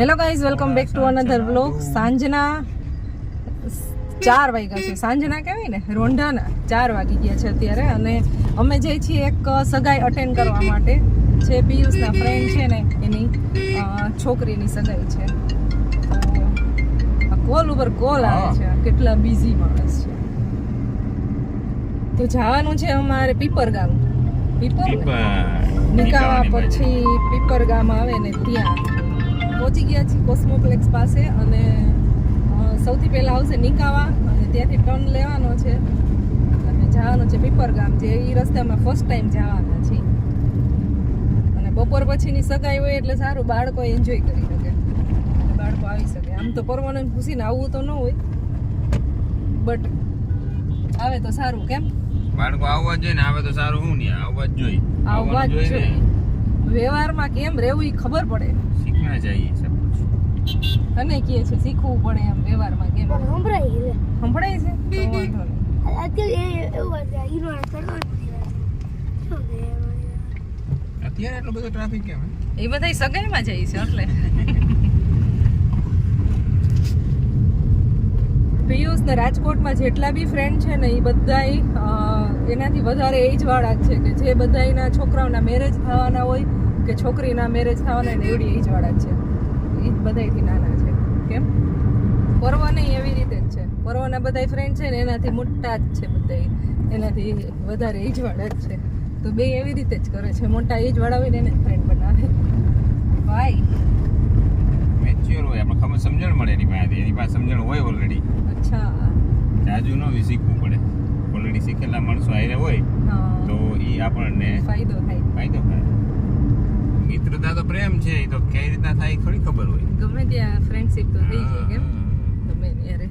Hello guys welcome back to another vlog સાંજના ચાર વાગ્યા છે. સાંજના કહેવાય ને? રોંઢાના ચાર વાગી ગયા છે અત્યારે અને અમે જઈ છીએ એક સગાઈ અટેન્ડ કરવા માટે. છે પિયુષના ફ્રેન્ડ છે ને એની છોકરીની સગાઈ છે. કોલ ઉપર કોલ આવે છે. કેટલા બિઝી માણસ છે. તો જવાનું છે અમારે પીપર ગામ પીપર? નિકાવા પછી પીપર ગામ આવે ને ત્યાં. પહોંચી ગયા છીએ કોસ્મોપ્લેક્સ પાસે અને સૌથી પહેલાં આવશે નિકાવા અને ત્યાંથી ટર્ન લેવાનો છે. અને જવાનું છે પીપર ગામ જે એ રસ્તામાં ફર્સ્ટ ટાઈમ જવાના છીએ. અને બપોર પછીની સગાઈ હોય એટલે સારું બાળકો એન્જોય કરી શકે. બાળકો આવી શકે. આમ તો પરવાનું ખુશીને આવવું તો ન હોય. બટ આવે તો સારું કેમ? બાળકો આવવા જોઈએ ને આવે તો સારું હું નહીં આવવા જ જોઈએ. આવવા જ જોઈએ વ્યવહારમાં કેમ રહેવું એ ખબર પડે. શીખવા જઈએ સબ કુછ અને કે છે શીખવું પડે એમ વ્યવહારમાં કેમ? સંભળાય છે. સંભળાય છે? અત્યારે એવું છે અત્યારે એટલો બધો ટ્રાફિક કેમ એ બધા સગાઈમાં જાય છે એટલે. પિયુષ ને રાજકોટમાં જેટલા બી ફ્રેન્ડ છે ને, એ બધાય એનાથી વધારે એજ વાળા જ છે કે જે બધાયના છોકરાઓના મેરેજ થવાના હોય કે છોકરીના મેરેજ થવાના હોય ને, એવડી એજ વાળા જ છે. એ જ બધાયથી નાના છે. કેમ? પર્વ નહીં, એવી રીતે જ છે. પર્વના બધાય ફ્રેન્ડ છે ને, એનાથી મોટા જ છે બધાય. એનાથી વધારે એજ વાળા જ છે. તો બે એવી રીતે જ કરે છે. મોટા એજ વાળા હોય ને, એને ફ્રેન્ડ બનાવે. ભાઈ. મેચ્યોર હોય આપણે ખબર, સમજણ મળે એની પાસે. એની પાસે સમજણ હોય ઓલરેડી અચ્છા. જાજુ ન શીખવું પડે. ઓલરેડી શીખેલા માણસો આયરે હોય તો એ આપણને ફાયદો થાય. ફાયદો થાય. મિત્રતા તો પ્રેમ છે એ તો કઈ રીતના થાય થોડી ખબર હોય. ગમે ત્યાં ફ્રેન્ડશિપ તો થઈ જાય કેમ ગમે ત્યારે.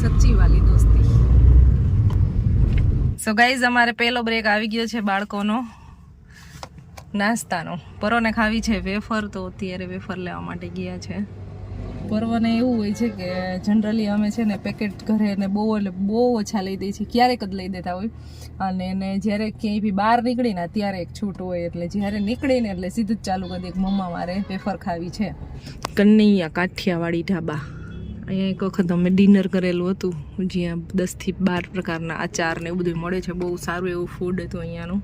સચ્ચી વાલી દોસ્તી. સો ગાઈઝ અમારે પહેલો બ્રેક આવી ગયો છે બાળકોનો નાસ્તાનો. પરોને ખાવી છે વેફર તો અત્યારે વેફર લેવા માટે ગયા છે. પર્વને એવું હોય છે કે જનરલી અમે છે ને પેકેટ ઘરે ને બહુ એટલે બહુ ઓછા લઈ દઈએ છીએ ક્યારેક જ લઈ દેતા હોય. અને એને જ્યારે ક્યાંય બી બહાર નીકળીને ત્યારે એક છૂટ હોય એટલે જ્યારે નીકળીને એટલે સીધું જ ચાલુ કરી દે મમ્મા મારે પેફર ખાવી છે. કન્નૈયા કાઠિયાવાડી ઢાબા. અહીંયા એક વખત અમે ડિનર કરેલું હતું જ્યાં દસથી બાર પ્રકારના આચાર ને એવું બધું મળે છે. બહુ સારું એવું ફૂડ હતું અહીંયાનું.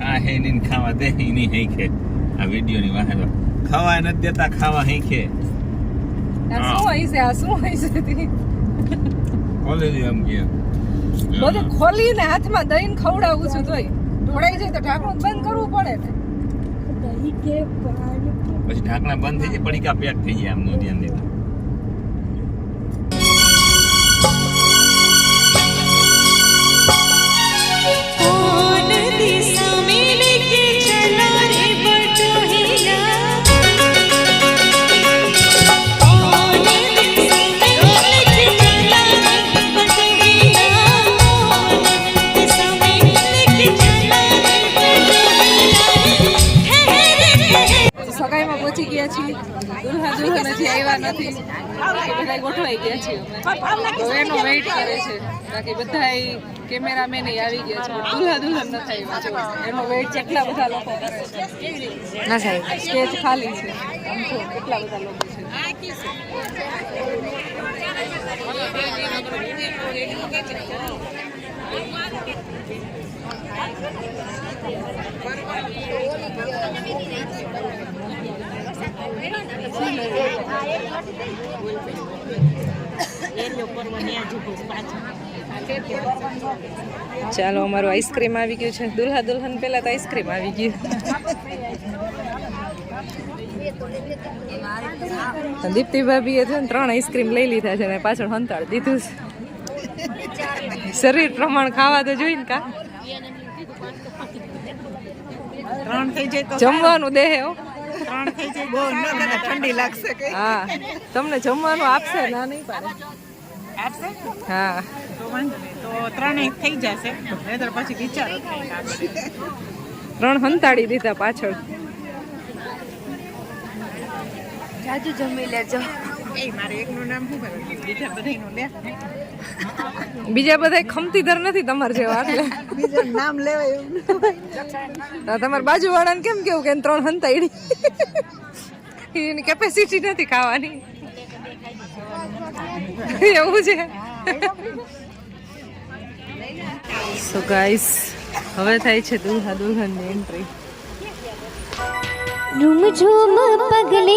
હા હે ની ખાવા દે એની હે આ વિડીયોની વાહે તો ખાવા નથી દેતા ખાવા હીખે આ શું હોય છે? આ શું હોય છે ખોલી એમ કે. બધું ખોલીને હાથમાં દહીં ખવડાવું છું તોય. ઢોળાઈ જાય તો ઢાંકણું બંધ કરવું પડે ને. કે પછી ઢાંકણા બંધ થઈ જાય પડીકા પેક થઈ જાય આમનું ધ્યાન દેતા કોણ દિશા મેં લેકે નથી બધા ગોઠવાઈ ગયા છે. તો એનો વેઇટ કરે છે. બાકી બધા કેમેરામેન આવી ગયા છે. દુલ્હા દુલ્હન નથી આવ્યા છે એનો વેઇટ કેટલા બધા લોકો કરે છે ના સાહેબ. સ્ટેજ ખાલી છે. કેટલા બધા લોકો છે. ચાલો, અમારું આઈસ્ક્રીમ આવી ગયું છે. દુલ્હા દુલ્હન પહેલાં તો આઈસ્ક્રીમ આવી ગયું. દીપ્તિ ભાભીએ છે ને ત્રણ આઈસ્ક્રીમ લઈ લીધા છે ને પાછળ હંતાળ દીધું છે. શરીર પ્રમાણ ખાવા તો જોઈને કા? ત્રણ જમવાનું દેહ હો. ત્રણ થઈ જાય. બહુ ન મને ઠંડી લાગશે કે. હા તમને જમવાનું આપશે ના નહીં પાડે. આપશે? હા. તો વાંધો નહીં. તો ત્રણેય થઈ જશે. નહીતર પછી વિચારો ત્રણ હંતાડી દીધા પાછળ. જાજુ જમી લેજો. એ મારે એકનું નામ શું ખબર બીજા બધાયનું લે. બીજા બધા ખમતીધર નથી તમારે જેવા એટલે. બીજું નામ લેવાય એવું તો તમારા બાજુવાળાને કેમ કેવું કે ત્રણ હંતાઈડી એની કેપેસિટી નથી ખાવાની. એવું છે. સો ગાઈસ હવે થાય છે દુલ્હા દુલ્હનની એન્ટ્રી રૂમ ઝૂમ પગલે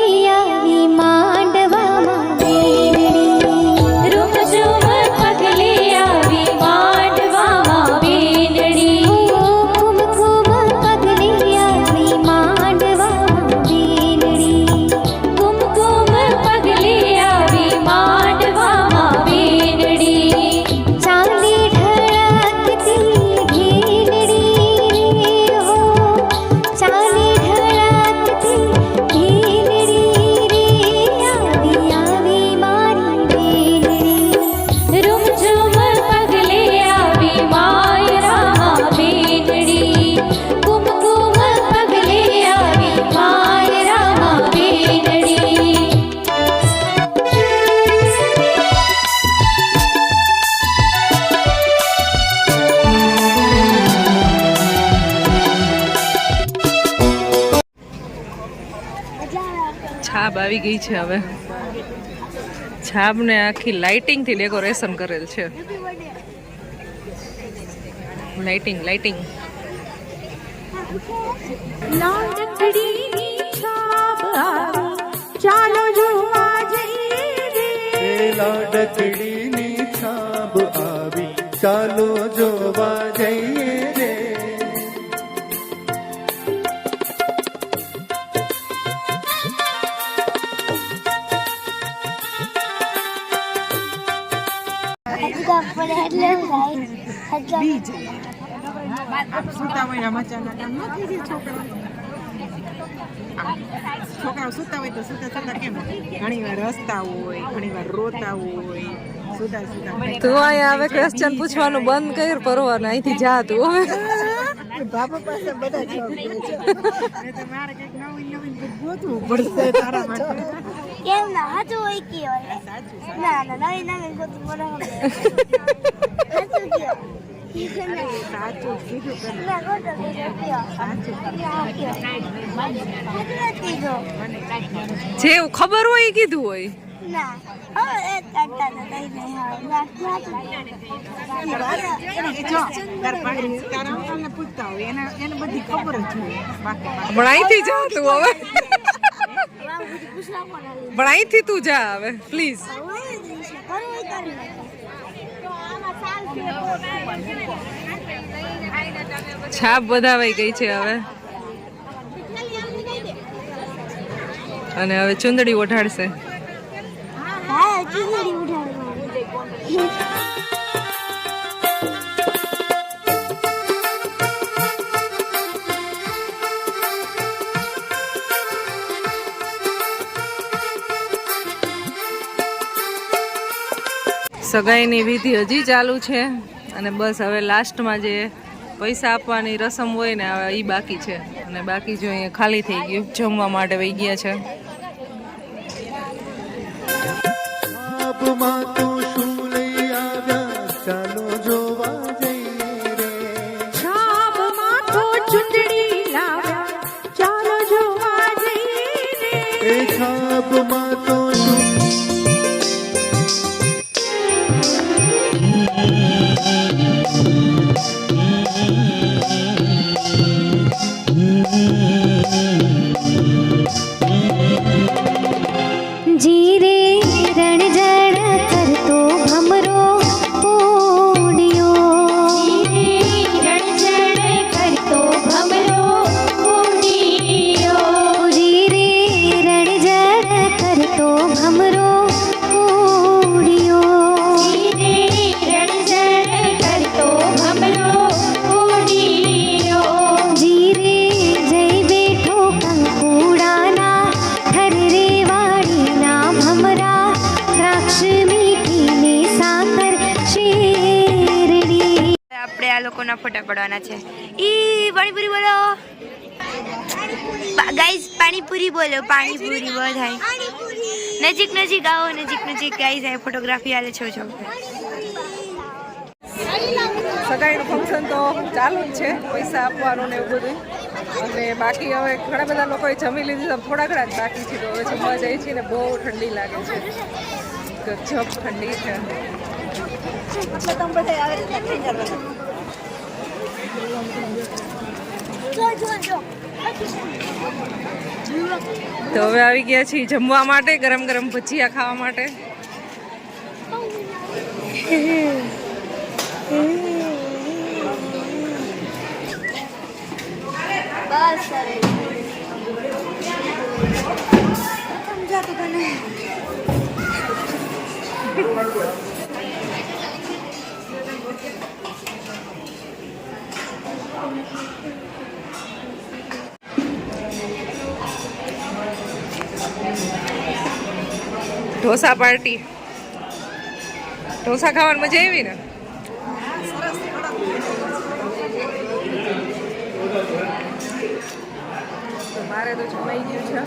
છાબ આવી ગઈ છે હવે. છાબને આખી લાઇટિંગથી ડેકોરેશન કરેલ છે. Lighting lighting. ચાલો જોવા જઈએ. લાડકડીની છાપ આવી ચાલો જોવા જઈએ. પડે એટલે છોકરાઓ સુતા હોય તો સુતા સુતા કેમ ઘણી વાર હસતા હોય ઘણી વાર રોતા હોય સુતા સુતા તું અહીંયા આવે ક્વેશ્ચન પૂછવાનું બંધ કર પરવાનું અહીંથી જા તું હવે બાપા પાસે બધા શોખ છે. તો મારે નવીન નવીન ગોતવું પડશે તારા માટે. કેમ ના હાચું હોય કે હોય ના ના નવી નવી ગોતું મને હાચું કયો સાચું કીધું ના ગોતો કયો સાચું જ કીધું ખબર હોય કીધું હોય બાકી અહીંથી જાઉં તું હવે પણ અહીંથી તું જા હવે પ્લીઝ. છાપ વધાવાઈ ગઈ છે હવે. અને હવે ચુંદડી ઓઢાડશે. હા ચુંદડી ઉઠાડવાની સગાઈની વિધિ હજી ચાલુ છે અને બસ હવે લાસ્ટમાં જે પૈસા આપવાની રસમ હોય ને હવે એ બાકી છે. અને બાકી જો અહીંયા ખાલી થઈ ગયું જમવા માટે વહી ગયા છે. છાપમાં પડવાના છે. ઈ પાણીપુરી બોલો. ગાઈઝ પાણીપુરી બોલો પાણીપુરી બધાય. નજીક નજીક આવો નજીક નજીક ગાઈઝ આ ફોટોગ્રાફી આલે છો છો. સગાઈનું ફંક્શન તો ચાલુ જ છે પૈસા આપવાનું ને એવું બધું અને બાકી હવે ઘણા બધા લોકોએ જમી લીધું તો થોડા ઘણા જ બાકી છે તો હવે જમવા જઈએ છીએ ને બહુ ઠંડી લાગે છે. ગજબ ઠંડી છે. તમે બધા જો તો હવે આવી ગયા છીએ જમવા માટે ગરમ ગરમ ભજીયા ખાવા માટે. બસ સર સમજાતું તને ઢોસા પાર્ટી. ઢોસા ખાવાની મજા આવી ને? મારે તો જમાઈ ગયું છે.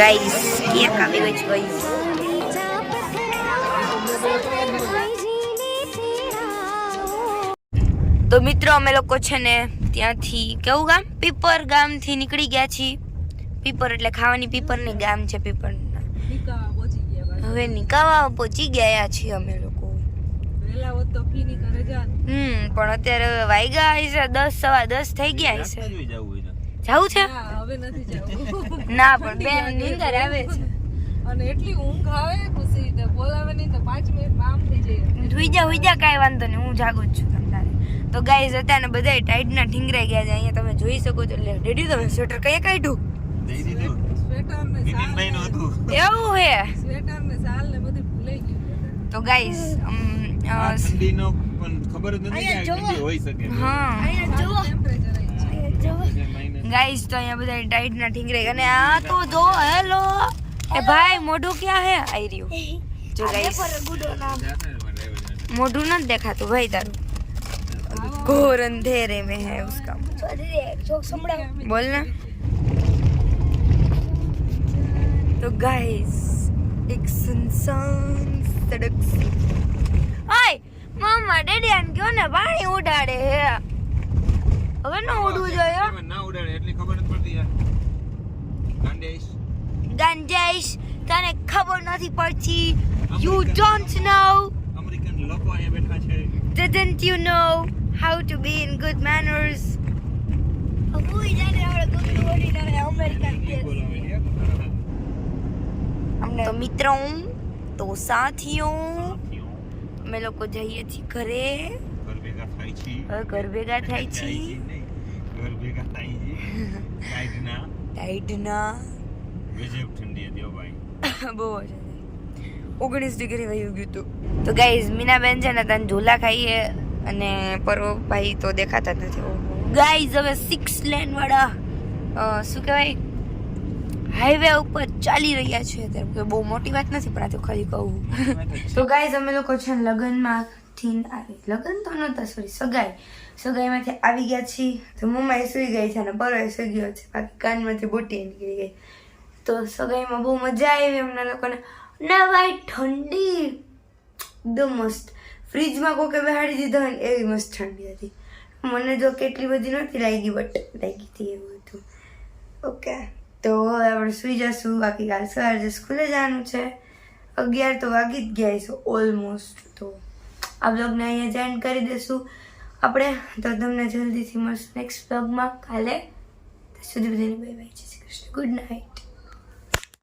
ગાઈસ કેક આવી with છે તો મિત્રો અમે લોકો છે ને ત્યાંથી કેવું ગામ? પીપર ગામથી નીકળી ગયા છીએ. પીપર એટલે ખાવાની પીપરની ગામ છે પીપરના. પહોંચી ગયા હવે નિકાવા પહોંચી ગયા છીએ અમે લોકો. હમ પણ અત્યારે હવે વાગ્યા હશે દસ સવા દસ થઈ ગયા હશે. જવું છે? હવે નથી જવું. ના પણ બેન નીંદર આવે છે. અને એટલી ઊંઘ આવે ખુશી તો બોલાવે નહીં તો પાંચ મિનિટ આમ થઈ જાય. હુઈ જા હુઈ જા કાંઈ વાંધો નહીં હું જાગું જ છું તમારે તો ગાઈઝ અત્યારે બધા ટાઈટના ઠીંગરાઈ ગયા છે. અહીંયા તમે જોઈ શકો છો. એટલે રેડી તમે સ્વેટર કઈ કાઢ્યું? દઈ દીધું. સ્વેટર ને હતું. એવું હે? સ્વેટર ને ને બધું ભૂલાઈ ગયું. તો ગાઈઝ ઠંડીનો પણ ખબર જ નથી કે ઠંડી હોઈ શકે. હા. ટેમ્પરેચર આવી છે ગાઈસ તો અહીંયા બધા ટાઈટ ના ઠીંગરે અને આ તો જો હેલો એ ભાઈ મોઢું ક્યાં હે? આઈ રહ્યું. જો ગાઈસ મોઢું ન દેખાતું. ભાઈ તારું. ઘોર અંધેરે મે હે ઉસકા. બોલ ને. તો ગાઈસ એક સનસાન સડક. આય મામા ડેડી આન ગયો ને પાણી ઉડાડે હે. હવે ન ઉડવું જોઈએ હો. ના ઉડાડે એટલી ખબર નથી પડતી યાર. ગાંડેશ ગાંડેશ તને ખબર નથી પડતી. યુ ડોન્ટ નો અમેરિકન લોકો અહીંયા બેઠા છે. Didn't you know how to be in good manners? ભૂઈ જાય આપણે મોર્નિંગ અને અમેરિકન કે અમને તો મિત્રો તો સાથીઓ. અમે લોકો જઈએ છીએ ઘરે. હવે ઘર ભેગા થાય છે. ઘર ભેગા થાય છે. ટાઈટના. ટાઈડના ગજબ ઠંડી હતી ભાઈ. બહુ જ ઓગણીસ ડિગ્રી વયું ગયું હતું. તો ગાઈઝ મીનાબેન છે ને તને ઝોલા ખાઈએ અને પર્વભાઈ તો દેખાતા નથી. ગાઈઝ હવે સિક્સ લેન વાળા શું કહેવાય? હાઈવે ઉપર ચાલી રહ્યા છે અત્યારે. કે બહુ મોટી વાત નથી પણ આ તો ખાલી કહું. તો ગાઈઝ અમે લોકો છે ને લગ્નમાંથી આવી. લગ્ન તો નહોતા સોરી સગાઈ. સગાઈમાંથી આવી ગયા છીએ. તો મમ્માએ સુઈ ગઈ છે અને પરોએ સુઈ ગયો છે. બાકી કાનમાંથી બોટી નીકળી ગઈ. તો સગાઈમાં બહુ મજા આવી એમના લોકોને. ના, ભાઈ, ઠંડી. એકદમ મસ્ત. ફ્રીજમાં કોકે બેહાડી દીધો હોય એવી મસ્ત ઠંડી હતી. મને જો કેટલી બધી નહોતી લાગી બટ લાગી હતી એવું હતું. ઓકે. તો હવે આપણે સુઈ જશું. બાકી કાલ સવારે સ્કૂલે જવાનું છે. અગિયાર તો વાગી જ ગયા છે ઓલમોસ્ટ તો. આ બ્લોગને અહીંયા જોઈન કરી દઈશું. આપણે તો તમને જલ્દીથી મળશું નેક્સ્ટ બ્લોગમાં કાલે સુધી બધાની બાય બાય જય શ્રી કૃષ્ણ. Good night